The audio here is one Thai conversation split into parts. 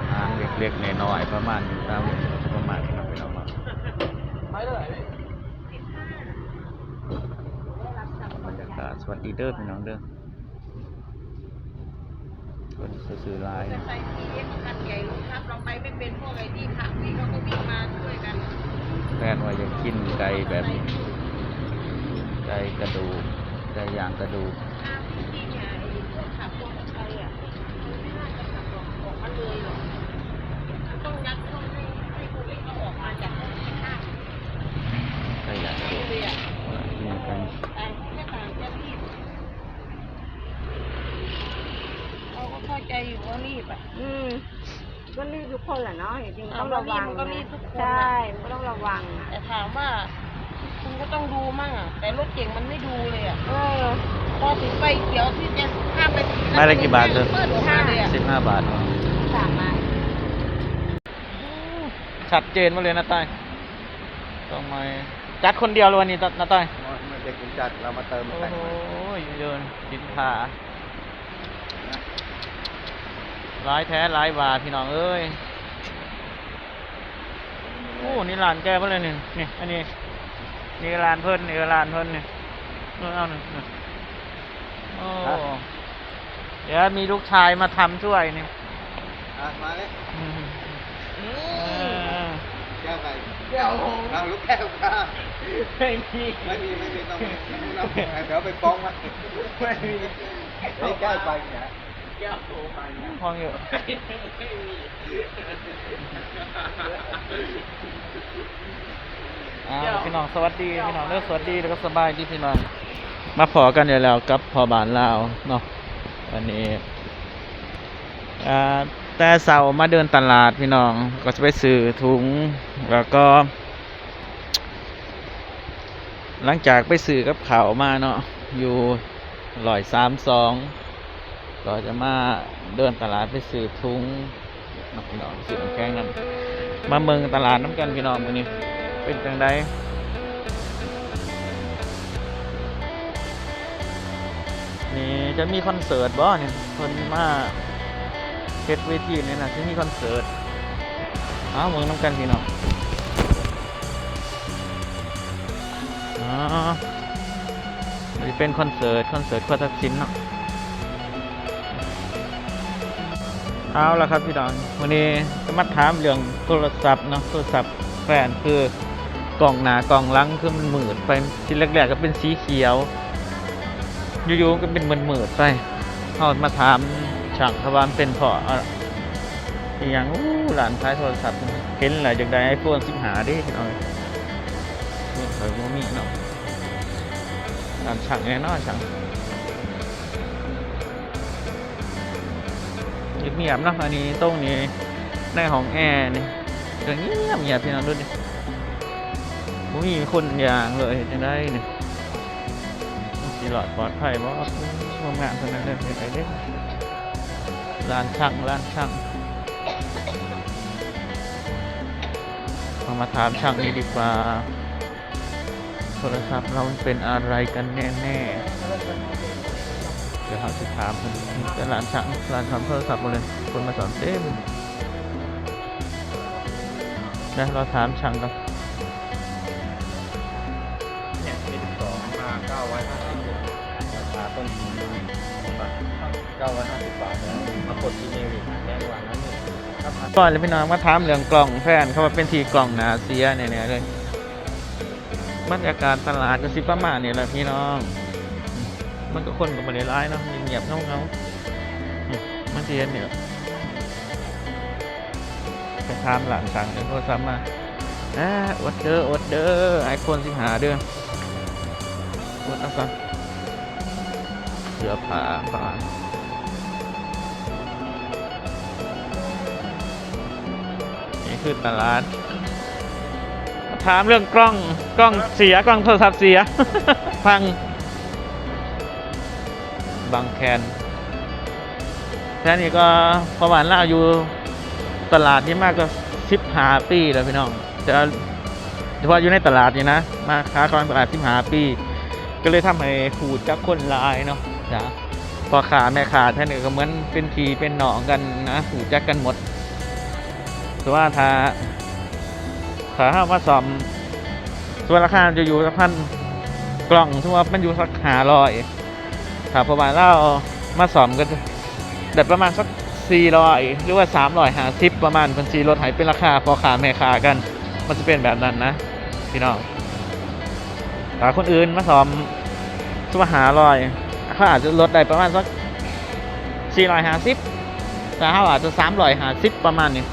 อาหารเล็กๆน้อยๆประมาณนี้ตามประมาณนี้ครับพี่น้องครับไม่เท่าไหร่พี่บรรยากาศสวัสดีเด้อพี่น้องเด้อคนซื้อๆหลายจะใส่ทีเอ็กซ์คันใหญ่ลงครับเราไปไม่เป็นพวกไอ้ที่ผักนี่เขาก็วิ่งมาช่วยกันแฟนว่าอยากกินไก่แบบนี้ไก่กระดูกไก่ย่างกระดูก อ้าวจริงๆเนี่ยไอ้พวกขับพวกไทยอะมันไม่น่าจะขับออกออกมาเลยหรอกมันต้องยัดต้องให้ให้คนเล็กเขาออกมาจากห้องข้าง ไก่ย่างกระดูก เลยอะ นี่กัน ต่างแค่ต่างแค่รีบเราก็เข้า ใจอยู่ว่ารีบอะ อืมก็รีบทุกคนแหละเนาะจริงๆเอาต้องระวังมันก็รีบทุกคนใช่มันก็ต้องระวังอะแต่ถามว่าคุณก็ต้องดูมั่งอะ แต่รถเก่งมันไม่ดูเลยอะเออพอถึงไฟเขียวที่จะข้ามไปไม่ละกี่บาทเธอเปิดออกมาเลยอะสิบห้าบาทสามไม้ชัดเจนมาเลยนะต้อยต้องมาจัดคนเดียวเลยวันนี้นะต้อยไม่ได้กินจัดเรามาเติมโอ้แต่งโหมาเยินกินขา ร้ายแท้ร้ายบาพี่น้องเอ้ยโอ้นี่ร้านแก้เพิ่นเลยนี่นี่อันนี้นี่ร้านเพิ่นนี่ร้านเพิ่นนี่เออเอาหนึ่งหนึ่งโอ้เดี๋ยวมีลูกชายมาทำช่วยนี่อะมาเลยอืมเออแก้วไก่แก้วเอาลูกแก้วค่ะไม่มีไม่มีไม่มีต้องต้องเดี๋ยวไปฟ้องมาไม่มีไอ้แก้วไปเนี่ย ห้องอยู่อ่าพี่น้องสวัสดีพี่น้องเลิกสวัสดีแล้วก็สบายดีพี่น้องมาพอกันอยู่แล้วกับพอบานลาวเนาะวันนี้อ่าแต่เสาร์มาเดินตลาดพี่น้องก็จะไปซื้อถุงแล้วก็ หลังจากไปซื้อกับเขาวมาเนาะอยู่ร้อยสามสอง ก็จะมาเดินตลาดไปซื้อถุงนาะพี่น้องซื้อน้ำแข็งนั่นมาเมืองตลาดน้ำกันพี่น้องมือนี้เป็นจังไดนี่จะมีคอนเสิร์ตบ่เนี่ยคนมาเฮ็ดเวทีนี่นะจะมีคอนเสิร์ตอ้าเมืองน้ำกันพี่น้องอ๋อจะเป็นคอนเสิร์ตคอนเสิร์ตควทักษิณเนาะ เอาละครับพี่ดอนวันนี้จะมาถามเรื่องโทรศัพท์เนาะโทรศัพท์แฟนคือกล่องหนากล่องหลังคือมันหมืดไปทีแรกๆก็เป็นสีเขียวอยู่ๆก็เป็นเหมือนหมืดไปเอามาถามช่างทวารเป็นเพราะอะอย่างอู้หลานท้ายโทรศัพท์เห็นหลายจากไดไอโฟนสิบหาดิพี่น้องนี่เคยบ่มีเนาะตามช่างแน่นอนช่าง เงียบๆเนาะอันนี้ตรงนี้ในห้องแอร์นี่ก็เงียบเงียบพี่น้องดูดิบ่มีคนอย่างเลยจังได้นี่สิหลอดปลอดภัยบ่ทำงานเท่านั้นเด้อเฮ็ดไดเด้ร้านช่างร้านช่างเอามาถามช่างนี่ดีกว่า โทรศัพท์เรามันเป็นอะไรกันแน่ ๆ ถามคนจะร้านช่างร้านทำโทรศัพท์หมดเลยคนมาสอนเต็มนะเราถามช่างกันเนี่ยมีสองมาเก้าร้อยห้าสิบราคาต้นทุนเก้าร้อยห้าสิบบาทนะมากดอีเมลอีกแพงกว่านั้นนี่ครับก่อนเลยพี่น้องมาถามเรื่องกล่องแฟนเขาว่าเป็นทีกล่องนาเสียแน่ๆเลยบรรยากาศตลาดก็สิประมาณนี้แหละพี่น้อง มันก็คนก็ไม่ได้ร้ายเนาะเงียบเงาเงามันเทียนเนี่ยไปถามหลานสั่งเดี๋ยวโทรศัพท์มาอ่าอดเด้ออดเด้อไอโฟนสิหาเด้ออดเอาก่อนเสื้อผ้าผ้านี่คือตลาด ถามเรื่องกล้องกล้องเสียกล้องโทรศัพท์เสียพัง บางแคน แค่นี้ก็ประมาณล่าอยู่ตลาดนี้มากก็สิบหาปีแล้วพี่น้องจะเฉพาะอยู่ในตลาดนี่นะ มาค้าครองตลาดสิบหาปี ก็เลยทำให้ขูดจักคนลายเนาะจ้ะพอขาแม่ขาแท่านนี่ก็เหมือนเป็นทีเป็นหนองกันนะขูดจักกันหมดคือว่าถ้าถ้าห้ามาซ่อมส่วนราคาจะอยู่สักพันกล่องที่ว่ามันอยู่สักหาร้อย ถ้าประมาณเรามาซ่อมก็จะได้ประมาณสักสี่ร้อยหรือว่าสามร้อยหาสิบประมาณพันสี่รถไถเป็นราคาพอขาแม่ค้ากัน มันจะเป็นแบบนั้นนะ พี่น้องถ้าคนอื่นมาซ่อมสมหาร้อยเขาอาจจะลดได้ประมาณสักสี่ร้อยหาสิบแต่เขาอาจจะสามร้อยหาสิบประมาณนี้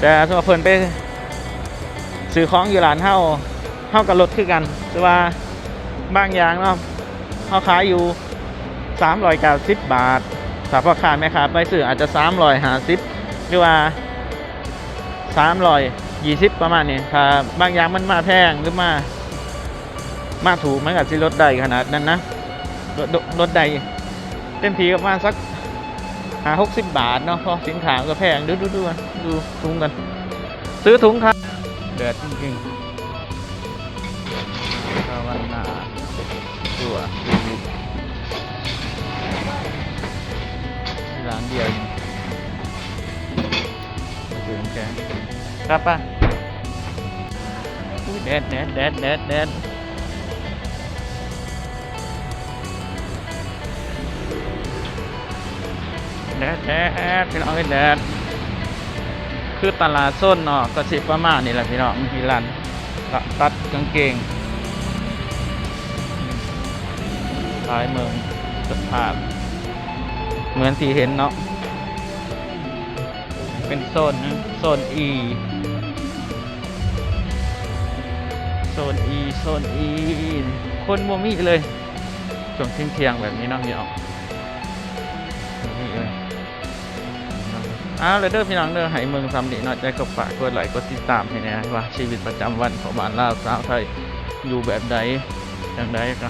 แต่สำหรับเพิ่นไปซื้อของอยู่ร้านเฮาเฮากับรถคือกันแต่ว่าบางอย่างเนาะเฮาขายอยู่ 390 บาทถ้าพ่อค้าแม่ค้าไปซื้ออาจจะ350หรือว่า320 ประมาณนี้ถ้าบางอย่างมันมาแพงหรือมามาถูกมันก็สิลดได้ขนาดนั้นนะลดลดได้เต็มทีก็มาสักหาหกสิบบาทเนาะเพราะสินค้าก็แพงดูดูดูดูถุงกัน ซื้อถุงครับเดือดจริง ครับป่ะแดดแดดแดดแดดแดดแดดแดดพี่น้องเอ้ยแดดคือตลาดส้นเนาะก็สิประมาณนี่แหละพี่น้องที่ร้านตัดตัดกางเกงท้ายเมืองสภาพเหมือนที่เห็นเนาะ เป็นโซนนะโซน E โซน E โซน E คนบ่มีเลยช่วงเที่ยงๆแบบนี้เนาะพี่น้องนี่เลยอ้าวเลยเด้อพี่น้องเด้อให้เมืองซ้ำดีเนาะใจก็ฝากกดไลค์กดติดตามให้แนะว่าชีวิตประจำวันของบ้านลาวสาวไทยอยู่แบบใดอย่างใดก็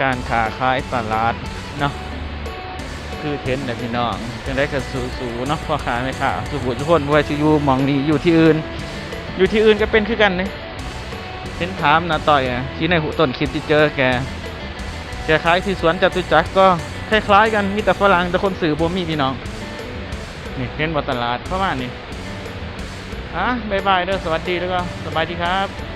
การค้าขายตลาดเนาะ คือเทนนะพี่น้องจังได้ก็สู้ๆเนาะพ่อค้าแม่ค้าสู้ๆทุกคนว่าจะอยู่หมองนี้อยู่ที่อื่น อยู่ที่อื่นก็เป็นคือกันนี่เห็นถามนะต่อยอะที่ในหูต้นคลิปที่เจอแกแกขายที่สวนจตุจักรก็คล้ายๆกันมีแต่ฝรั่งแต่คนสื่อบ่มีพี่น้องนี่เห็นบตลาดประมานี้อะบายบายเด้อสวัสดีแล้วก็สบายดีครับ